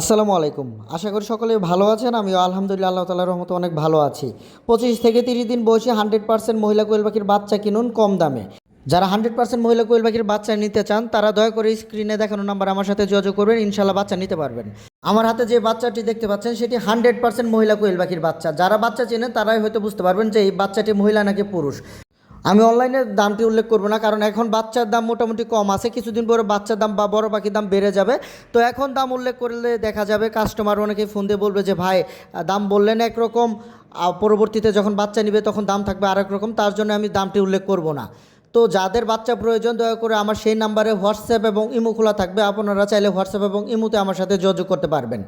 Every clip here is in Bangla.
আসসালামু আলাইকুম। আশা করি সকলে ভালো আছেন। আমিও আলহামদুলিল্লাহ আল্লাহ তালার রহমতে অনেক ভালো আছি। পঁচিশ থেকে তিরিশ দিন বয়সে হান্ড্রেড পার্সেন্ট মহিলা কোয়েল পাখির বাচ্চা কিনুন কম দামে। যারা হান্ড্রেড পার্সেন্ট মহিলা কোয়েল পাখির বাচ্চা নিতে চান, তারা দয়া করে স্ক্রিনে দেখানো নাম্বার আমার সাথে যোগাযোগ করবেন। ইনশাল্লাহ বাচ্চা নিতে পারবেন। আমার হাতে যে বাচ্চাটি দেখতে পাচ্ছেন, সেটি হান্ড্রেড পার্সেন্ট মহিলা কোয়েল পাখির বাচ্চা। যারা বাচ্চা চেনেন, তারাই হয়তো বুঝতে পারবেন যে এই বাচ্চাটি মহিলা নাকি পুরুষ। আমি অনলাইনে দামটি উল্লেখ করব না, কারণ এখন বাচ্চার দাম মোটামুটি কম আছে। কিছুদিন পরে বাচ্চার দাম বা বড় পাখির দাম বেড়ে যাবে। তো এখন দাম উল্লেখ করলে দেখা যাবে কাস্টমার অনেকে ফোন দিয়ে বলবে যে, ভাই, দাম বললেন একরকম পরবর্তীতে যখন বাচ্চা নিবে তখন দাম থাকবে আরেক রকম তার জন্য আমি দামটি উল্লেখ করব না। তো যাদের বাচ্চা প্রয়োজন, দয়া করে আমার সেই নাম্বারে হোয়াটসঅ্যাপ এবং ইমো খোলা থাকবে। আপনারা চাইলে হোয়াটসঅ্যাপ এবং ইমোতে আমার সাথে যোগাযোগ করতে পারবেন।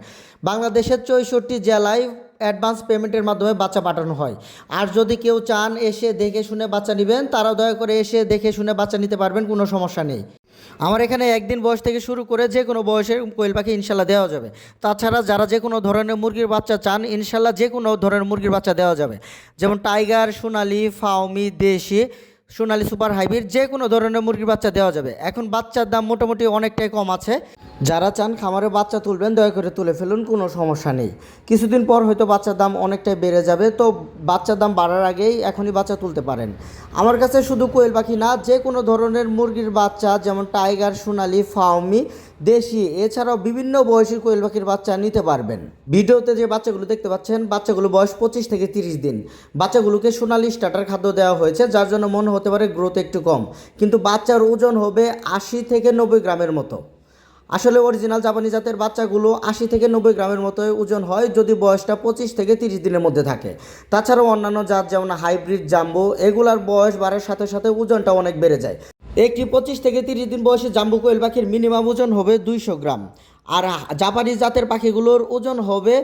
বাংলাদেশের চৌষট্টি জেলায় অ্যাডভান্স পেমেন্টের মাধ্যমে বাচ্চা পাঠানো হয়। আর যদি কেউ চান এসে দেখে শুনে বাচ্চা নেবেন তারা দয়া করে এসে দেখে শুনে বাচ্চা নিতে পারবেন, কোনো সমস্যা নেই। আমার এখানে একদিন বয়স থেকে শুরু করে যে কোনো বয়সের কোয়েল পাখি ইনশাল্লাহ দেওয়া যাবে। তাছাড়া যারা যে কোনো ধরনের মুরগির বাচ্চা চান, ইনশাল্লাহ যে কোনো ধরনের মুরগির বাচ্চা দেওয়া যাবে। যেমন টাইগার, সোনালি ফাউমি দেশি, সোনালি সুপার হাইব্রিড, যে কোনো ধরনের মুরগির বাচ্চা দেওয়া যাবে। এখন বাচ্চার দাম মোটামুটি অনেকটাই কম আছে। যারা চান খামারে বাচ্চা তুলবেন, দয়া করে তুলে ফেলুন, কোনো সমস্যা নেই। কিছুদিন পর হয়তো বাচ্চার দাম অনেকটাই বেড়ে যাবে, তো বাচ্চার দাম বাড়ার আগেই এখনই বাচ্চা তুলতে পারেন। আমার কাছে শুধু কোয়েল পাখি না, যে কোনো ধরনের মুরগির বাচ্চা, যেমন টাইগার, সোনালি ফাউমি দেশি, এছাড়াও বিভিন্ন বয়সী কোয়েল পাখির বাচ্চা নিতে পারবেন। ভিডিওতে যে বাচ্চাগুলো দেখতে পাচ্ছেন, বাচ্চাগুলো বয়স পঁচিশ থেকে তিরিশ দিন। বাচ্চাগুলোকে সোনালি স্টার্টার খাদ্য দেওয়া হয়েছে, যার জন্য মনে হতে পারে গ্রোথ একটু কম। কিন্তু বাচ্চার ওজন হবে আশি থেকে নব্বই গ্রামের মতো। আসলে অরিজিনাল জাপানি জাতের বাচ্চাগুলো আশি থেকে নব্বই গ্রামের মতো ওজন হয়, যদি বয়সটা পঁচিশ থেকে তিরিশ দিনের মধ্যে থাকে। তাছাড়াও অন্যান্য জাত যেমন হাইব্রিড জাম্বো এগুলার বয়স বাড়ার সাথে সাথে ওজনটা অনেক বেড়ে যায়। একটি পঁচিশ থেকে তিরিশ দিন বয়সে জাম্বু কোয়েল পাখির মিনিমাম ওজন হবে দুইশো গ্রাম। আর জাপানি জাতের পাখিগুলোর ওজন হবে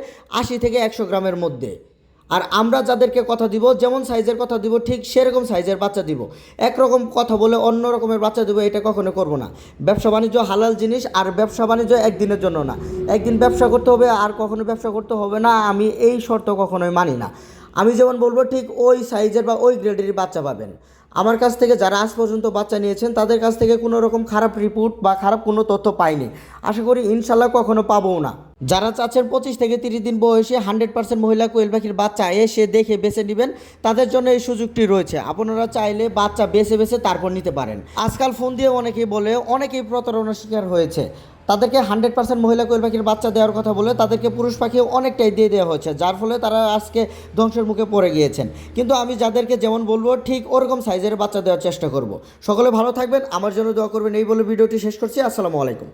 আশি থেকে একশো গ্রামের মধ্যে। আর আমরা যাদেরকে কথা দিব, যেমন সাইজের কথা দিব, ঠিক সেরকম সাইজের বাচ্চা দিব। একরকম কথা বলে অন্য রকমের বাচ্চা দিব, এটা কখনো করব না। ব্যবসা বাণিজ্য হালাল জিনিস, আর ব্যবসা বাণিজ্য একদিনের জন্য না। একদিন ব্যবসা করতে হবে, আর কখনো ব্যবসা করতে হবে না, আমি এই শর্ত কখনোই মানি না। আমি যেমন বলব, ঠিক ওই সাইজের বা ওই গ্রেডেরই বাচ্চা পাবেন। আমার কাছ থেকে যারা আজ পর্যন্ত বাচ্চা নিয়েছেন, তাদের কাছ থেকে কোনো রকম খারাপ রিপোর্ট বা খারাপ কোনো তথ্য পাইনি। আশা করি ইনশাল্লাহ কখনো পাবও না। যারা চাচ্ছেন পঁচিশ থেকে তিরিশ দিন বয়সে হান্ড্রেড পার্সেন্ট মহিলা কোয়েল পাখির বাচ্চা এসে দেখে বেছে নেবেন, তাদের জন্য এই সুযোগটি রয়েছে। আপনারা চাইলে বাচ্চা বেছে বেছে তারপর নিতে পারেন। আজকাল ফোন দিয়ে অনেকেই বলে, অনেকেই প্রতারণার শিকার হয়েছে। তাদেরকে হান্ড্রেড পার্সেন্ট মহিলা কোয়েল পাখির বাচ্চা দেওয়ার কথা বলে তাদেরকে পুরুষ পাখি অনেকটাই দিয়ে দেওয়া হয়েছে, যার ফলে তারা আজকে ধ্বংসের মুখে পড়ে গিয়েছেন। কিন্তু আমি যাদেরকে যেমন বলব, ঠিক ওরকম সাইজের বাচ্চা দেওয়ার চেষ্টা করব। সকলে ভালো থাকবেন, আমার জন্য দোয়া করবেন, এই বলে ভিডিওটি শেষ করছি, আসসালামু আলাইকুম।